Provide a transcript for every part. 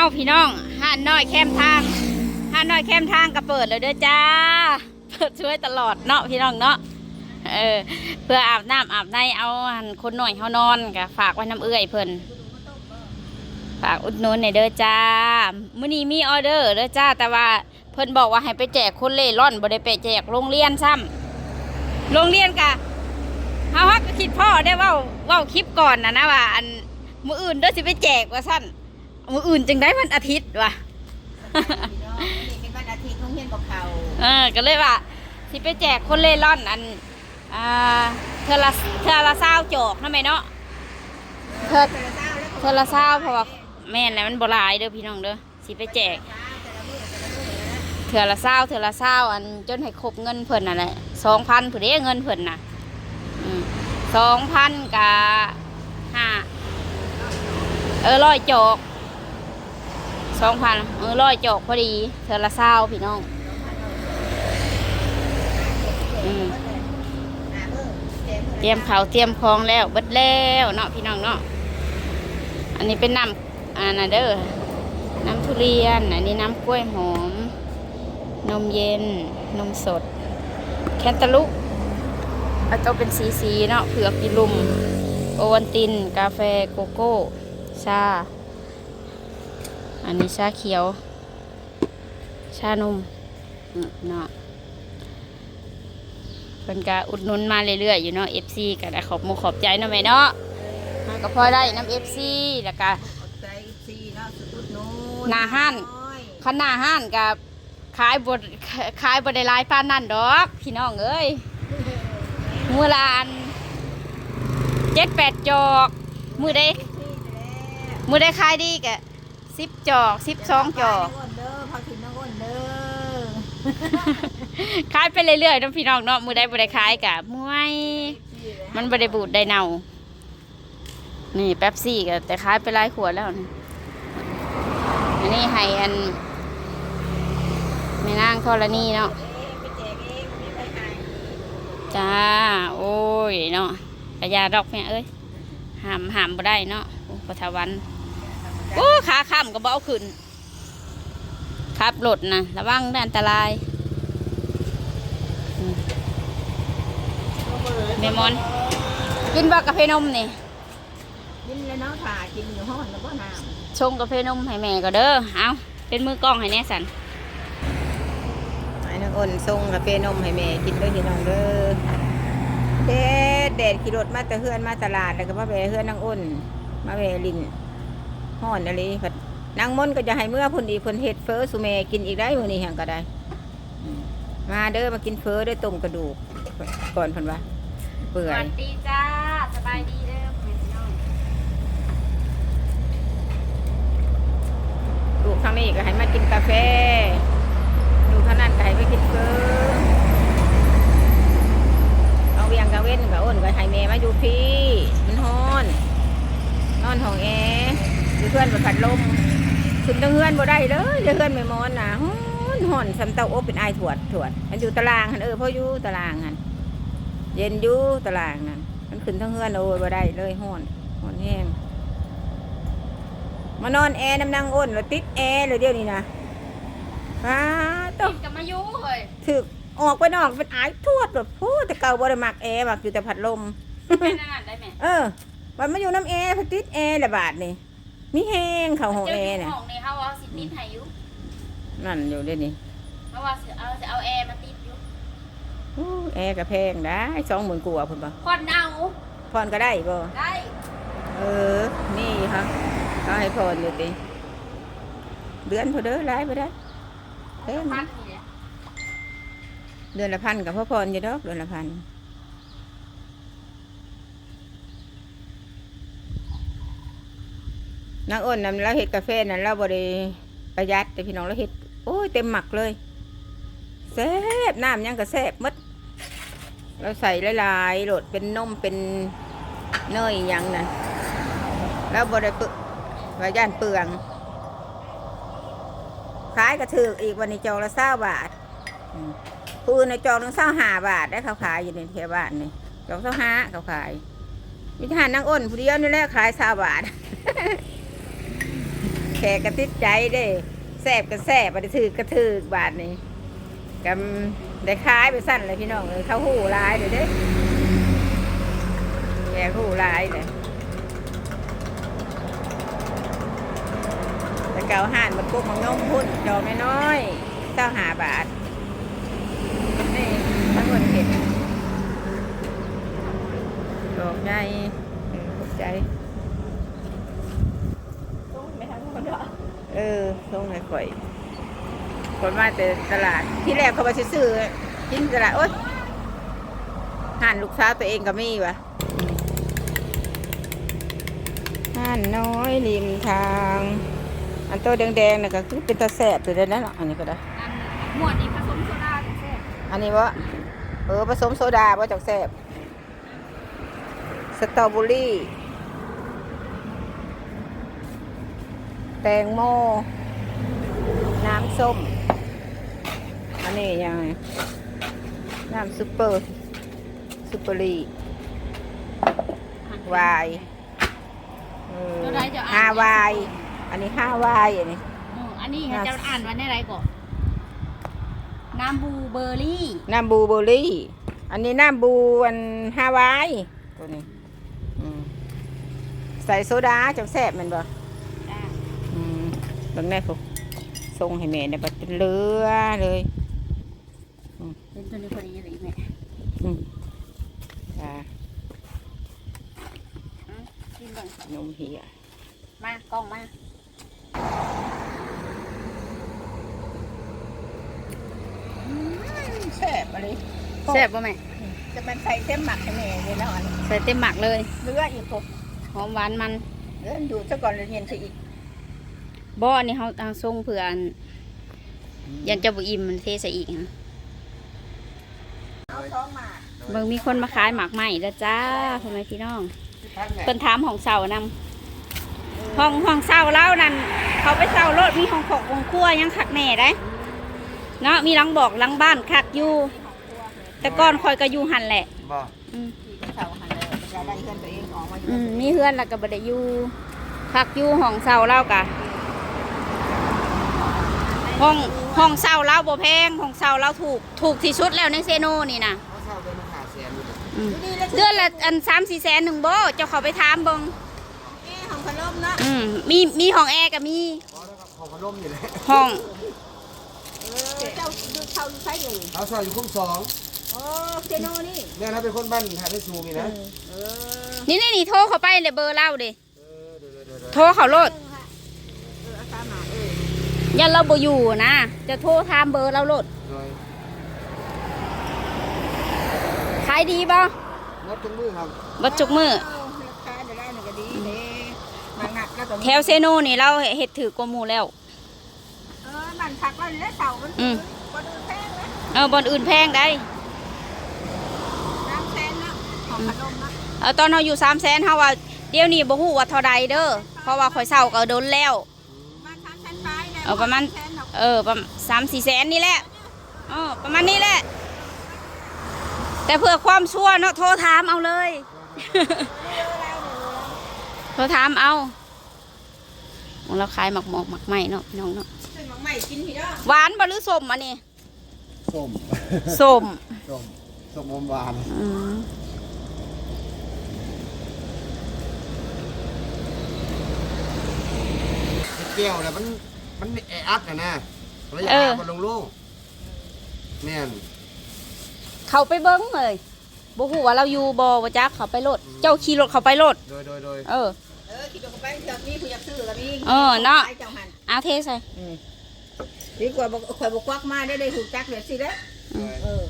เอาพี่น้องห้านน้อยแคมทางห้านน้อยแคมทางก็เปิดเลยเด้อจ้า เปิดช่วยตลอดเนาะพี่น้องเนาะเออเพื่ออาบน้ำอาบในเอาคนหน่อยเขานอนก็ฝากไว้น้ำเอื้อยเพิ่นฝากอุดหนุนในอยเด้อจ้ามื้อนี้มีออเดอร์เด้อจ้า แต่ว่าเพิ่นบอกว่าให้ไปแจกคนเล่ร่อนบ่ได้ไปแจกโรงเรียนซ้ำโรงเรียนกะเฮาฮักก็คิดพ่อได้เว้าเว้าคลิปก่อนนะนะว่า อันมื้ออื่นเด้อสิไปแจกว่าซั่น มืออื่นจึงได้วันอาทิตย์ว่ะนี่เป็นวันอาทิตย์โรงเรียนบอกเขาเออก็เลยว่าสิไปแจกคนเล่ร่อนอันอ่าเทอละเทอละเศร้าจอกนะแม่เนาะเทอเทอละเศร้าเพราะว่าแม่นแล้วมันบหลายเด้อพี่น้องเด้อสิไปแจกเทอละเศร้าเทอละเศร้าอันจนให้ครบเงินเพิ่นน่ะแหละสองพันผู้เด้เงินเพิ่นน่ะสองพันกับห้าเออร้อยจอก สองพันเออร้อยจอกพอดีเทอละเศร้าพี่น้อง อืมเตรียมเขาเตรียมของแล้วเบิดแล้วเนาะพี่น้องเนาะ อันนี้เป็นน้ำอ่านเด้อน้ำทุเรียน อันนี้น้ำกล้วยหอม นมเย็น นมสด แคนตาลูปอาจจะเป็นสีสีๆเนาะเผือกยีลุม โอวันติน กาแฟโกโก้ ชา อันนี้ชาเขียว ชานมเนาะเพิ่นก็อุดหนุนมาเรื่อยๆอยู่เนาะ FC ก็ได้ขอบมุขขอบใจเนาะแม่เนาะมันก็พอได้น้ำ FC แล้วก็อดใจซีเนาะสุดนู้หน้าห้านขนาห้านกับขายบดขายบดได้หลายป้านนั่นดอก พี่น้องเอ้ยมือลานเจ็ดแปดจอก มือได้มือได้ขายดีกะ สิบจอกสิบสองจอกเด้อพาถึงน้องอ้นเด้อขายไปเรื่อยๆเนาะพี่น้องเนาะมือได้บ่ได้ขายกะมวย มันบ่ได้บูดได้เน่านี่แป๊บซี่ก็แต่ขายไปหลายขวดแล้วนี่อันนี้ให้อันแม่นางธรณีเนาะไปแจกเองไม่ไปขายจ้า โอ้ยเนาะกระยาดอกแม่เอ้ยหามหามบ่ได้เนาะโอ้ปทวัน โอ้ขาข้ามก็บ่เอาขึ้นขับรถนะระวังได้อันตรายอืมเมมอนกินบ่กาแฟนมนี่กินแล้วเนาะถ่ากินอยู่ห้องแล้วก็น้ชงกาแฟนมให้แม่ก็เด้อเอาเป็นมือกล้องให้แน่สันำไอ้น้องอ้นส่งกาแฟนมให้แม่กินด้วยพี่น้องเด้อเด็ดเด็ดขี่รถมาแต่เฮือนมาตลาดแล้วก็มาแวะเฮือนน้องอ้นมาแวะลิน ห้อนอะไรพัดนางมนต์ก็จะให้เมื่อพุ่นดีพุ่นเฮ็ดเฟอสุเมกินอีกได้มื้อนี้แห่งก็ได้อืมมาเด้อมากินเฟอด้วยต้มกระดูกก่อนเพิ่นว่าเปื่สอยวัสดีจ้าสบายดีเด้อแม่พี่น้องลูกทางนี้ก็ให้มากินกาแฟลูกทางนั้นก็ให้ไปกินเฟอเอาเวียงกะเว้นกะอ้นก็ให้แม่มาอยู่พี่ มันฮ้อน นอนห้องแอร์ อยู่เพื่อนบนพัดลมขึ้นตั้งเฮือนบ่ได้เลยเดี๋ยวเฮือนไม่มอนน่ะฮ้อนฮ้อนสำเตาอบเป็นไอายถวดถวด มันอยู่ตารางหันเออพ่ออยู่ตารางหันเย็นอยู่ตารางนั่นมันขึ้นทั้งเฮือนโอ้ยบ่ได้เลยฮ้อนฮ้อนแห้งมานอนแอร์น้ำนางอ้นแล้วติดแอร์เลยเดี๋ยวนี้นะป้าต้กินกับมายุเฮ้ยถึกออกไปนอกเป็นไอายทวดแบบพูดแต่เก่าบ่ได้มักแอร์มักอยู่แต่พัดลม เป็นอาหารได้ไหมเออวันมาอยู่น้ำแอร์พติดแอร์ละบาทนี่ มีแห้งเขาห้องแอร์เจ้าเนี่ยของนี่เขาเอาสิติดให้อยุนั่นอยู่เด้วยวนี่เพราะว่าสิเอาจะเอาแอร์มาติดอยู่อู้แอร์กระแพงได้สองหมื่นกว่าพุ่นปะควันเอาพรก็ได้บ่ได้เออ นี่ครับเขาให้พรอยู่ติเดือนพอเด้อไล่ไปได้เอ้ยพันนี่แหละเดือนละพันกับพ่อพรอยู่ดอกเดือนละพัน นางอ้นนำเราเห็ดกาแฟนั่นเราบริประหยัดแต่พี่น้องเราเห็ดโอ้ยเต็มหมักเลยแซ่บน้ำยังก็แซ่บมดเราใส่หลายๆโหลดเป็นนมเป็นเนยอิหยังนั่นแล้วบริปึว่าย่านเปลืองขายกระถืออีกวันนี้จองละเศร้าบาทผู้อื่นในจองถึงเศร้าหาบาทได้เขาขายอยู่ในเทบ้านนี่จองเศร้าห้าเขาขายมิทหารนางอ้นผู้เดียวนี่แหละขายเศร้าบาท แขกกระติดใจเด้แสบก็แสบบ่ได้ถือกระถือกบาทนี้กำได้ขายไปสั้นเลยพี่น้องเลยเขาหูหลายเด้อเด้แขกหูหลายเลยแต่เกาห่านมันกุ๊กมันงมพุ่นจอไม่น้อยเจ้าหาบาทนี่มันเหมือนเห็ดดอกใหญ่เออขอบใจ ออส่งให้ข่อยคนมาแต่ตลาด ที่แรกเขาไปซื้อกินตลาดโอ๊ยห่านลูกสาวตัวเองก็มีวะห่านน้อยริมทาง อันโตแดงๆน่ะก็คือเป็นตาแสบตัวเดียวนั่นหรออันนี้ก็ได้อันหมวดนี้ผสมโซดากับแซ่บอันนี้วะเออผสมโซดาว่าจากแสบสตรอเบอรี่ แตงโม น้ำส้ม อันนี้ยังไง น้ำซุปเปอร์ซุปเปอรีวายเออห้าวาย อันนี้ห้าวายอันนี้อืมอันนี้ค่ะจะอ่านว่าในอะไรก่อนน้ำบลูเบอร์รี่ น้ำบลูเบอร์รี่ อันนี้น้ำบลูอันฮาวายตัวนี้อืมใส่โซดาจังแซ่บแมันบ่จ้าอืมเบิ่งได้พวกส่งให้แม่เนี่ยบัดเป็นเรือเลยเป็นตัวนี้พอดีเลยแม่อืมอ่าชิมก่อนนมเหี่ยมากล้องมาแซ่บอะไรแซ่บป่ะแม่จะเป็นใส่เต็มหมักให้แม่เลยเนาะอันนี้ใส่เต็มหมักเลยเรืออีกพวกหอมหวานมันเรืออยู่ซะก่อนเลยเย็นซะอีก บ่อนี่เขาทางทรงเผื่ออันยันเจะบุอิ่มมันเทใส่อีกนะเอาท้องหมากเบิ่งมีคนมาขายหมากใหม่แล้วจ้าพ่อแม่พี่น้องเพิ่นถามของเสานำห้องห้องเสาเล่านั่นเขาไปเสารถมีห้องขององครัวยังคักแน่ได้เนาะมีหลังบอกหลังบ้านคักอยู่แต่ก่อนคอยก็อยู่หันแหละบ่อืมที่เสาหันเลยจะได้เพื่อนตัวเองออกมาอยู่อืมมีเฮือนแล้วก็บ่ได้อยู่คักอยู่ห้องเสาเล่ากะ ห้องห้องเสาเล่าบ่แพงห้องเสาเล่าถูกถูกที่สุดแล้วในเซโนนี่นะเขาเช่าเป็นมหาแสนอยู่อืมอยู่นี่แล้วเดือนละอันสามสี่แสนหนึ่งโบเจ้าเขาไปถามเบิงแม่ของขนมเนาะอืมมีมีห้องแอร์กับมีเพราะแล้วก็ของพนมอยู่แล้วห้อง เออเจ้าดูเขาใช้เลยเขาเช่าอยู่คุ้มสองโอ้เจโนนี่เนี่ยถ้าเป็นคนบ้านหาได้สูงนี่นะเออนี่นี่นี่โทรเขาไปเลยเบอร์เล่าเด้เออเดี๋ยวเดี๋ยวเดี๋ยวเดี๋ยวโทรเขาโลด เออเอาตามมาเออ ยันเราบ่อยู่นะ จะโทรถามเบอร์เราโลดโดยขายดีบ่งดทุกมือครับบัดจุกมือเอาราคาจะได้หนึ่งก็ดีเลยมาหนักแล้วก็แถวเซโนนี่เราเฮ็ดถือกว่าหมู่แล้ว เออมันผักแล้วแล้วเสามันอืมก็ดูแพงนะเออบอนอื่นแพงได้น้ำแซนเนาะของขนมเนาะเออตอนเราอยู่สามแสนเฮาว่าเดี๋ยวนี้บ่ฮู้ว่าเท่าใดเด้อเพราะว่าข่อยเศร้าก็โดนแล้ว มาทางแซนไป เนี่ยเอาประมาณแซนเนาะเออประมาณสามสี่แสนนี่แหละเออประมาณนี้แหละ แต่เพื่อความชั่วเนาะโทรถามเอาเลย โทรถามเอาของเราขายหมักหมอกหมักไหมเนาะพี่น้องเนาะซื้อหมักใหม่กินพี่เนาะหวานบ่หรือส้มอันนี้ส้มส้มส้มส้มอมหวานอืมเกี่ยวแล้วมัน มันแออัดนะนะระยะห่างมันลงโล่งแม่น เขาไปเบิ้งเลยบ่ฮู้ว่าเราอยู่บ่ว่าจักเขาไปรถเจ้าขี่รถเขาไปรถโดยโดยโดยเออ เออคิดว่าไปเถอะมีผู้อยากซื้อก็มีเออเนาะไปเจ้าหันเอาเทใส่อืมดีกว่าบอกข่อยบอกควักมาได้ได้หูจักเลยสิเด้อโดยเออ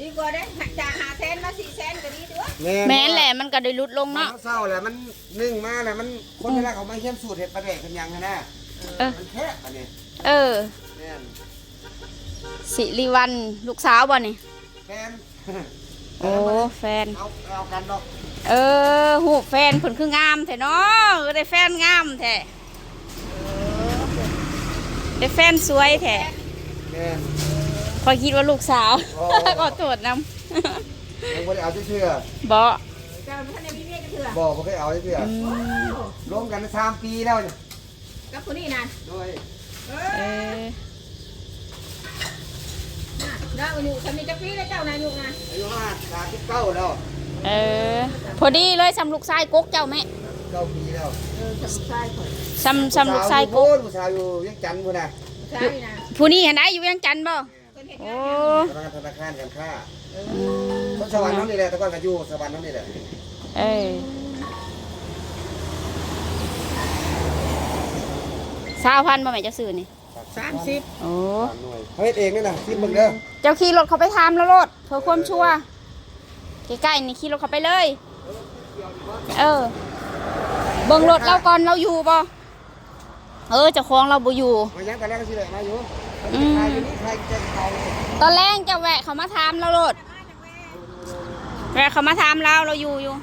ดีกว่าเด้อจากหาแสนมาสี่แสนก็ดีด้วยแม่นแหละมันก็ได้ลดลงเนาะเนาะเศร้าแหละมันนึ่งมาแหละมันคนเวลาเขามาเยี่ยมสูตรเห็ดปลาแดกกันยังนะ เออ มันแคบอันนี้เออ แม่นสิริวัน ลูกสาวบ่นี่ แฟนโอ้แฟน เอาเอากันดอกเออหูแฟนเพิ่นคืองามแท้เนาะเออได้แฟนงามแท้ได้แฟนสวยแท้แม่น พอยคิดว่าลูกสาวโอ้ขอตรวจนยังไม่ได้เอาที่เชื่อำบ่เจ้าท่านในพี่เมียกันเถอะบอกไม่เคยเอาที่เชื่ออืมร่วมกันสามปีแล้วเนี่ย กับผู้นี้นะโดยเอเอออน่ะเราอยู่ฉันมีจักรีแล้วเจ้านายอยู่นะอายุห้าสามสิบเก้าแล้วเออ พอดีเลยสำลูกชายกกเจ้าแม่เก้าปีแล้วเออฉันชายข่อยสำสำลูกชายกโอ้กผู้สาวอยู่เวียังจันทน์พุ่นน่ะชายนะผู้นี้เห็นได้อยู่เวียังจันทน์บ่เพิ่นเห็นโอ้ธนาคารธนาคารการค้าอืมคนสวรรค์น้ำนี่แหละแต่ก่อนก็อยู่สวรรค์น้ำนี่แหละเออ สาวพันบ่แม่เจ้าซื้อนี่สามสิบโอ้สามหน่วยเขาเฮ็ดเองนี่นะซิมเบิ่งเด้อเจ้าขี่รถเขาไปทามแล้วรถเพื่อความชัวร์ใกล้ๆนี่ขี่รถเขาไปเลย เออเบิ่งรถเราก่อนเราอยู่บ่เออเจ้าของเราบ่อยู่มายังแต่แรกก็สิเลยมาอยู่อืมใครอยู่นี่ใครจะเขาตอนแรกจะแวะเขามาทามเรารถแวะเขามาทามเราเราอยู่อยู่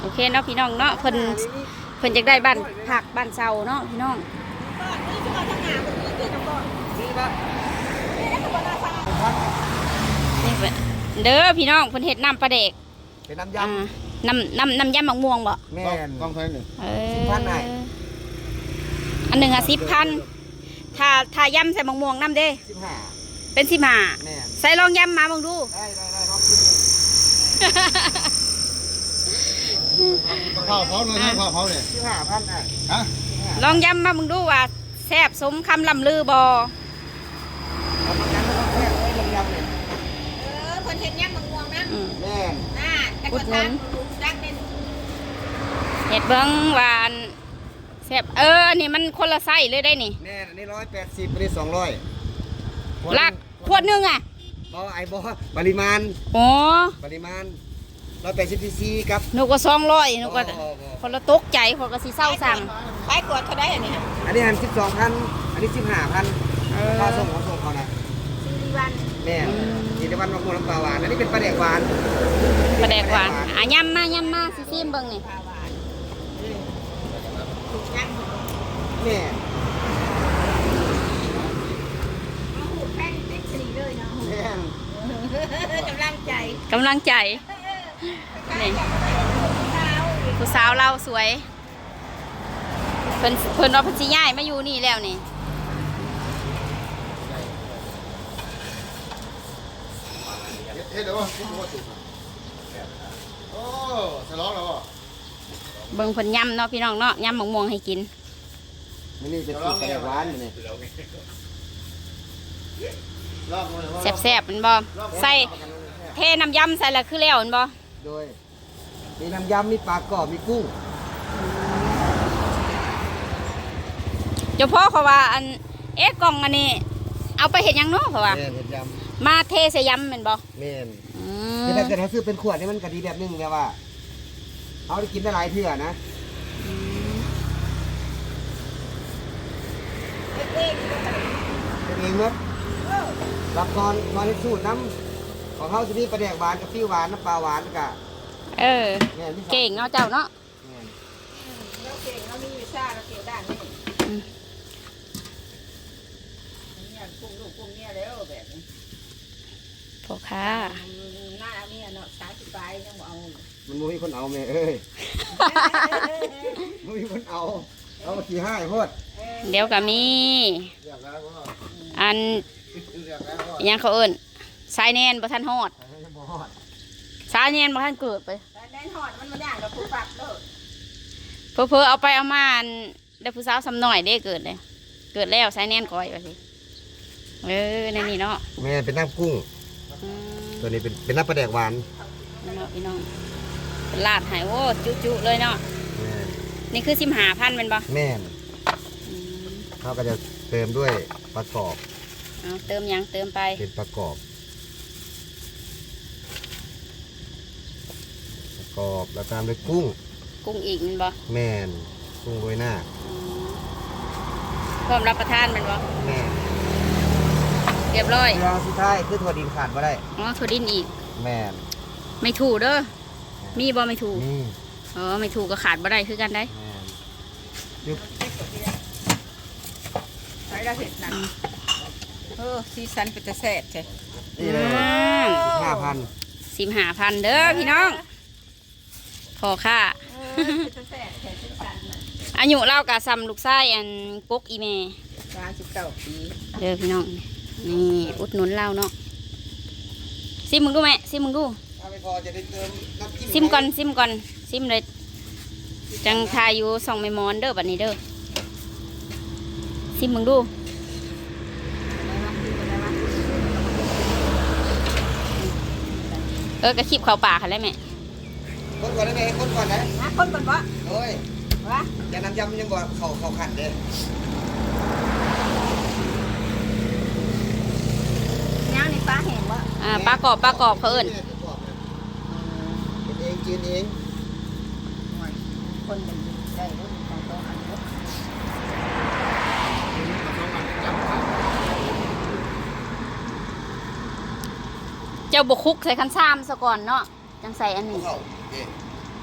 โอเคเนาะพี่น้องเนาะเพิ่นเพิ่นจะได้บ้านผักบ้านเซาเนาะพี่น้องนี่ปะนี่เพิ่นเด้อพี่น้องเพิ่นเฮ็ดน้ำปลาเด็กเป็นน้ำยอ่าน้ำน้ำน้ำยำมะม่วงบ่ำแม่นกล้องไทยหนึ่งเอสิบพันไหนอันหนึ่งอะสิบพันถ้าถ้ายำใส่มะม่วงน้ำเด้สิบห้าเป็นสิบห้าแม่นใส่ลองยำมาบังดูได้ได้ได้ลองกินดู ข้าวเผาเลยนะข้าวเผาเนี่ยสิบห้าพันอะฮะลองยำมาบังดูว่าแซ่บสมคำลำลือบอเอามากันแล้วก็แค่ไว้ลงยำเนี่ยเออคนเห็นยังมังม่วงนะอืมแม่นน่าแต่คนทำดักเป็นเห็ดเบิ้งหวานแซ่บเอออันนี้มันคนละไส้เลยได้นี่แน่นอันนี้ร้อยแปดสิบอันนี้สองร้อยลักขวดหนึงอะบอไอ้บอปริมาณโอ้ปริมาณ ร้อยแปดสิบซีซีครับ หนูก็สองร้อยหนูก็บ่บ่บ่คนละตกใจคนก็สิเศร้าสั่งไปกดเขาได้อันนี้ค่ะอันนี้หันสิบสองพันอันนี้สิบห้าพันเออค่าส่งของส่งเขานะซีรีวันแม่กินได้วันมะม่วงน้ำปลาหวาน อันนี้เป็นปลาแดกหวานปลาแดกหวานอะยำมายำมาสิซิมเบิ้งนี่ปลาหวานถูกยังแม่เอาหูแป้งเต็กสีเลยเนาะแม่ กำลังใจกำลังใจ นี่ผู้สาวเราสวย เพิ่นเพิ่นว่าเพิ่นสิย้ายมาอยู่นี่แล้วนี่เฮ็ดเดี๋ยวว่าทุกคนสุกโอ้ฉลองแล้วบ่เบิ่งเพิ่นยำเนาะพี่น้องเนาะยำมะม่วงให้กินนี่นี่เป็นสูตรปลาแดกหวานอยู่นี่รอบเลยว่าแซ่บๆแมันบ่ใส่เทน้ำยำใส่แล้วคือแล้วแมันบ่โดย มีน้ำยำมีปลากรอบมีกุ้งเจ้าพ่อเขาว่าอันเอ๊ะกล่องอันนี้ เอาไปเฮ็ดหยังเนาะเขาว่า แม่นเห็ดยมาเทใส่ยำแม่นบ่ำแม่นอืนี่มถ้าเกิดเขาซื้อเป็นขวดนี่มันก็ดีแบบนึงแต่ว่าเอาได้กินได้หลายเทื่อนะเป็นเองเมื่อรับตอนตอนที่สูตรน้ำของเขาจะมีปลาแดกหวานกับปิ้วหวานน้ำปลาหวานแล้วก็ เออ แม่นมีเก่งเนาะเจ้าเนาะแม่นเราเก่งเรามีวิชาเราเก่งด้านนี้เนี่ยกุ้งลูกกุ้งเนี่ยแล้วแบบนี้พ่อค้าหน้าเนี่ยเนาะสายสิบปลายยังบ่เอามันบ่มีคนเอาแม่เอ้ยบ่มีคนเอาเอามาขี่ห้าไอ้โพดเดี๋ยวก็มี เรียกแล้วว่าอันเรียกแล้วว่าอิหยังเขาเอิ้นสายแนนบ่ทันฮอดให้บ่ฮอด สายแนนบ่ทันเกิดไปแต่แน่นหอดมันมาย่างกับผู้ปรับเลยเพอๆเอาไปเอามาอันได้ผู้สาวซ้ำหน่อยได้เกิดเลย เกิดแล้วสายแนนก่อยว่าสิเออในนี่เนาะแม่เป็นน้ำกุ้งอืมตัวนี้เป็นเป็นน้ำปลาแดกหวานนี่เนาะพี่น้องเป็นลาดใหายโอ้จุๆเลยเนาะแม่นนี่คือสิมหาพันเป็นบ่แม่นอืมเขาก็จะเติมด้วยประกอบ เอาเติมหยังเติมไปเป็นประกอบ ประกอบแล้วตามด้วยกุ้ง กุ้งอีกแมันบ่แม่นกุ้งโรยหน้าอืมพร้อมรับประทานแมันบ่แม่นเรียบร้อยเรื่องสุดท้ายคือถั่วดินขาดบ่ได้ อ๋อถั่วดินอีก แม่นไม่ถูกเด้อมีบ่ไม่ถูกนี่อ๋อไม่ถูกก็ขาดบ่ได้คือกันได้ แม่นยึบใช้เราเห็ดนั่นเออซีซันเป็นตะแซ่บใช่นี่เลยห้าพัน สิมหาพันเด้อพี่น้อง พอค่ะเออเป็นตะแซ่บแค่ซีซันน่ะอายุเล่ากะซ้ำลูกชายอันกกอีแม่สามสิบเก้าปีเด้อพี่น้องนี่อุดหนุนเล่าเนาะซิมมึงดูแม่ซิมมึงดูถ้าไม่พอจะได้เติมน้ำจิ้มซิมก่อนซิมก่อนซิมเลยจังทายอยู่ส่องไม่มอนเด้อบัดนี้เด้อซิมมึงดูเออกระขีบเข่าปากค่ะแล้วแม่ คนก่อนได้ไหมคนก่อนนะนะคนก่อนวะโอ้ยวะอย่าน้ำยำยังบอกเขาเขาขันเด้ย่างในฟ้าแห้งวะอ่าปลากรอบปลากรอบเขาเอิ้นเป็นเองกินเองคนเป็นได้รถของตัวอันรถเจ้าบกคุกใส่คันซ้ำซะก่อนเนาะจังใส่อันนี้ เขาเอ๊ะ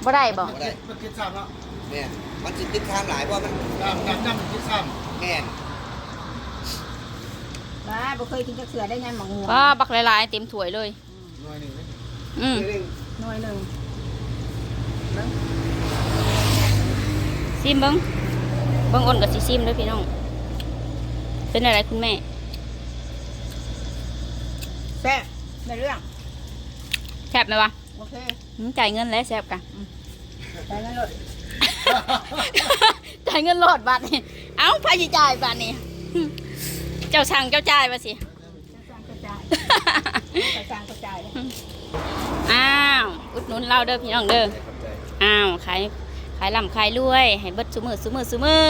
บ่ได้บ่บ่ได้มันคิดซ้ำแล้วแม่นมันจิตติดข้ามหลายเพราะมันน้ำน้ำน้ำมันคิดซ้แม่นว้าบ่เคยกินจักเสือได้ยังหมองหัวก็บักหลายๆเต็มถ้วยเลยำหน่อยหนึ่งเลยอืมเรื่องหน่วยหนึ่งซิมเบิ้งเบิ้งอ้นกับสิซิมด้วยพี่น้อง เป็นอะไรคุณแม่ แซ่บในเรื่อง แซ่บไหมวะ โอเคหืมจ่ายเงินแล้วแซ่บกันใช้เงินรถจ่ายเงินโหลดบาทนี่ เอ้าพายจ่ายบาทนี่เจ้าสั่งเจ้าจ่ายมาสิ จะสร้างกระจายจะสร้างกระจายเลยอ้าว อุดหนุนเราเด้อพี่น้องเด้อ อ้าวขายขายลำขายรวย ให้เบิดซุมือซุมือซุมือ